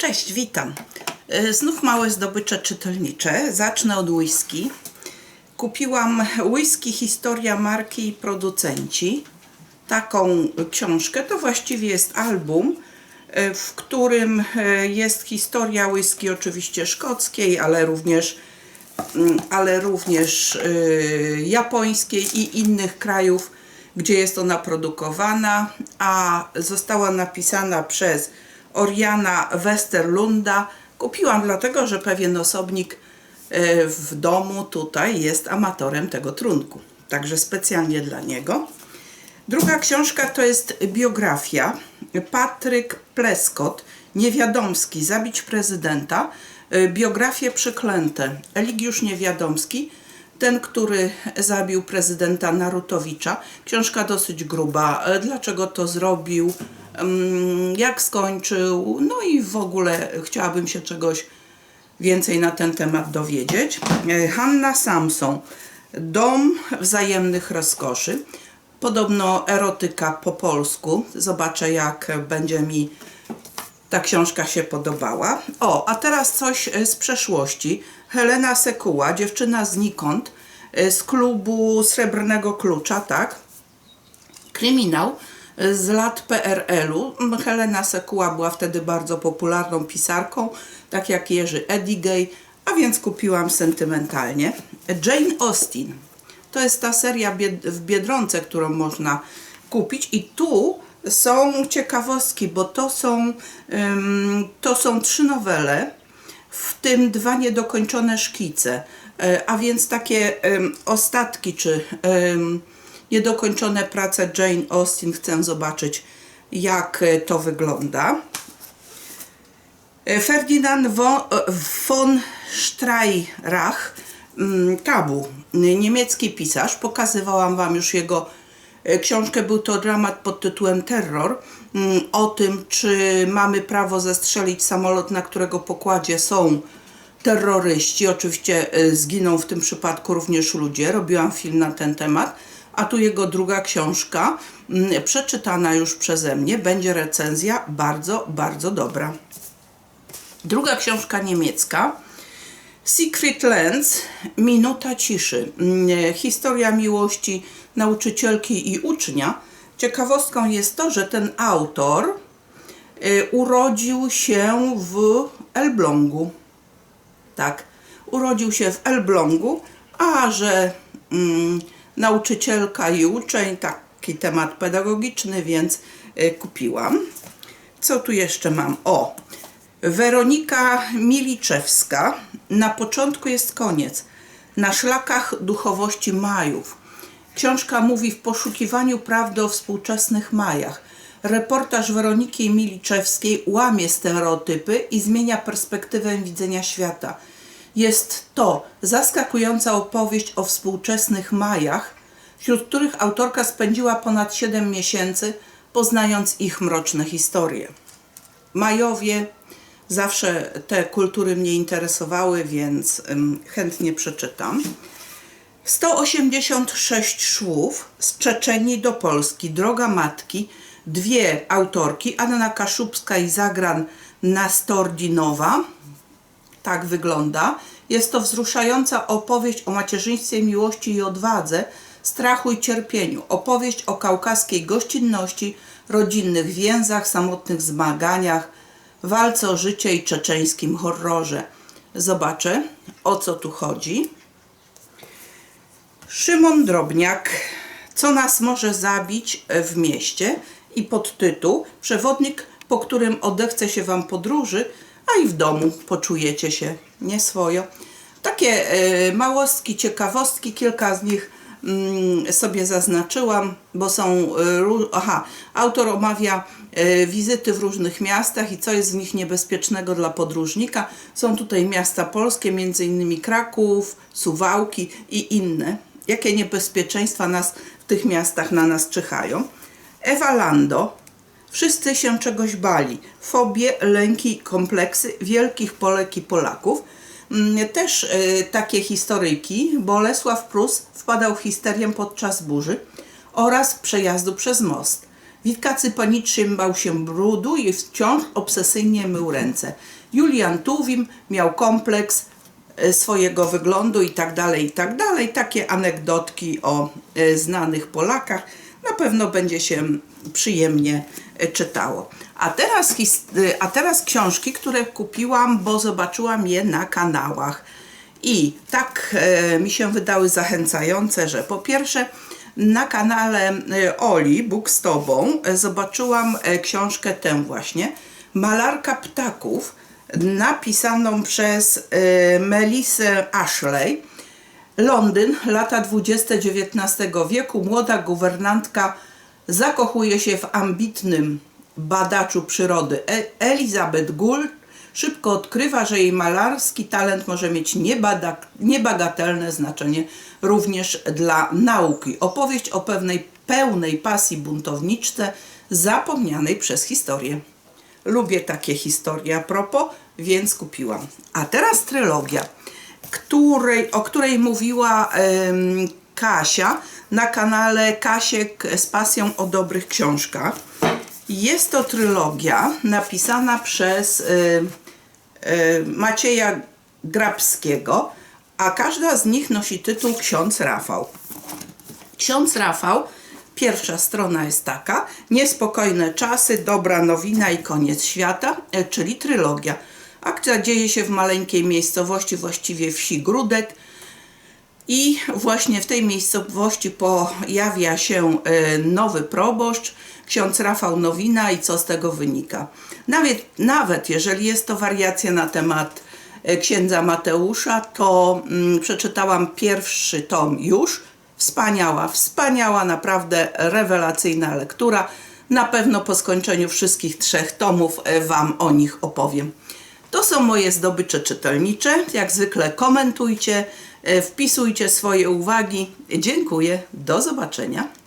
Cześć, witam. Y, Znów małe zdobycze czytelnicze. Zacznę od whisky. Kupiłam whisky Historia marki i producenci. Taką książkę. To właściwie jest album, y, w którym y, jest historia whisky oczywiście szkockiej, ale również mm, ale również japońskiej i innych krajów, gdzie jest ona produkowana, a została napisana przez Oriana Westerlunda. Kupiłam dlatego, że pewien osobnik y, w domu tutaj jest amatorem tego trunku, także specjalnie dla niego. Druga książka to jest biografia. Patryk Pleskot, Niewiadomski, Zabić prezydenta. Y, Biografie przeklęte. Eligiusz Niewiadomski, ten, który zabił prezydenta Narutowicza. Książka dosyć gruba. Y, Dlaczego to zrobił? Jak skończył? No i w ogóle chciałabym się czegoś więcej na ten temat dowiedzieć. E, Hanna Samson, Dom wzajemnych rozkoszy. Podobno erotyka po polsku. Zobaczę, jak będzie mi ta książka się podobała. O, a teraz coś e, z przeszłości. Helena Sekuła, dziewczyna znikąd, e, z klubu Srebrnego Klucza, tak? kryminał z lat PRL-u. Helena Sekuła była wtedy bardzo popularną pisarką, tak jak Jerzy Edigej, a więc kupiłam sentymentalnie. Jane Austen. To jest ta seria w Biedronce, którą można kupić i tu są ciekawostki, bo to są, to są trzy nowele, w tym dwa niedokończone szkice, e, a więc takie ostatki czy niedokończone prace Jane Austen. Chcę zobaczyć, jak e, to wygląda. E, Ferdinand von, von Streirach, mm, Tabu, niemiecki pisarz. Pokazywałam Wam już jego e, książkę. Był to dramat pod tytułem Terror. mm, O tym, czy mamy prawo zestrzelić samolot, na którego pokładzie są terroryści. Oczywiście e, zginą w tym przypadku również ludzie. Robiłam film na ten temat. A tu jego druga książka, mm, przeczytana już przeze mnie. Będzie recenzja bardzo, bardzo dobra. Druga książka niemiecka. Secret Lands, Minuta ciszy. Mm, Historia miłości nauczycielki i ucznia. Ciekawostką jest to, że ten autor y, urodził się w Elblągu. Tak, urodził się w Elblągu, a że mm, nauczycielka i uczeń, taki temat pedagogiczny, więc y, kupiłam. Co tu jeszcze mam? O, Weronika Miliczewska. Na początku jest koniec. Na szlakach duchowości Majów. Książka mówi w poszukiwaniu prawdy o współczesnych Majach. Reportaż Weroniki Miliczewskiej łamie stereotypy i zmienia perspektywę widzenia świata. Jest to zaskakująca opowieść o współczesnych Majach, wśród których autorka spędziła ponad 7 miesięcy, poznając ich mroczne historie. Majowie, zawsze te kultury mnie interesowały, więc chętnie przeczytam. 186 szwów z Czeczenii do Polski, Droga Matki, dwie autorki, Anna Kaszubska i Zagran Nastordinowa. Tak wygląda. Jest to wzruszająca opowieść o macierzyństwie, miłości i odwadze, strachu i cierpieniu. Opowieść o kaukaskiej gościnności, rodzinnych więzach, samotnych zmaganiach, walce o życie i czeczeńskim horrorze. Zobaczę, o co tu chodzi. Szymon Drobniak, co nas może zabić w mieście i podtytuł Przewodnik, po którym odechce się Wam podróży, a i w domu poczujecie się nieswojo. Takie e, małostki, ciekawostki, kilka z nich mm, sobie zaznaczyłam, bo są, e, aha, autor omawia e, wizyty w różnych miastach i co jest w nich niebezpiecznego dla podróżnika. Są tutaj miasta polskie, m.in. Kraków, Suwałki i inne. Jakie niebezpieczeństwa nas w tych miastach na nas czyhają. Ewa Lando, Wszyscy się czegoś bali. Fobie, lęki, kompleksy wielkich Polek i Polaków. Mm, Też e, takie historyjki. Bolesław Prus wpadał w histerię podczas burzy oraz przejazdu przez most. Witkacy panicznie bał się brudu i wciąż obsesyjnie mył ręce. Julian Tuwim miał kompleks e, swojego wyglądu i tak dalej, i tak dalej. Takie anegdotki o e, znanych Polakach. Pewno będzie się przyjemnie e, czytało. A teraz, e, a teraz książki, które kupiłam, bo zobaczyłam je na kanałach. I tak e, mi się wydały zachęcające, że po pierwsze na kanale Oli, Bóg z Tobą, zobaczyłam książkę tę właśnie, Malarka Ptaków, napisaną przez Melisę Ashley. Londyn, lata 20 XIX wieku, młoda guwernantka zakochuje się w ambitnym badaczu przyrody E- Elizabeth Gould. Szybko odkrywa, że jej malarski talent może mieć niebagatelne znaczenie również dla nauki. Opowieść o pewnej pełnej pasji buntowniczce zapomnianej przez historię. Lubię takie historie a propos, więc kupiłam. A teraz trylogia, której, o której mówiła Kasia na kanale Kasiek z pasją o dobrych książkach. Jest to trylogia napisana przez y, y, Macieja Grabskiego, a każda z nich nosi tytuł Ksiądz Rafał. Ksiądz Rafał, pierwsza strona jest taka, niespokojne czasy, dobra nowina i koniec świata, e, czyli trylogia. Akcja dzieje się w maleńkiej miejscowości, właściwie wsi Grudek i właśnie w tej miejscowości pojawia się e, nowy proboszcz, ksiądz Rafał Nowina i co z tego wynika. Nawet, nawet jeżeli jest to wariacja na temat e, księdza Mateusza, to mm, przeczytałam pierwszy tom już. Wspaniała, wspaniała, naprawdę rewelacyjna lektura. Na pewno po skończeniu wszystkich trzech tomów e, Wam o nich opowiem. To są moje zdobycze czytelnicze. Jak zwykle komentujcie, e, wpisujcie swoje uwagi. Dziękuję. Do zobaczenia.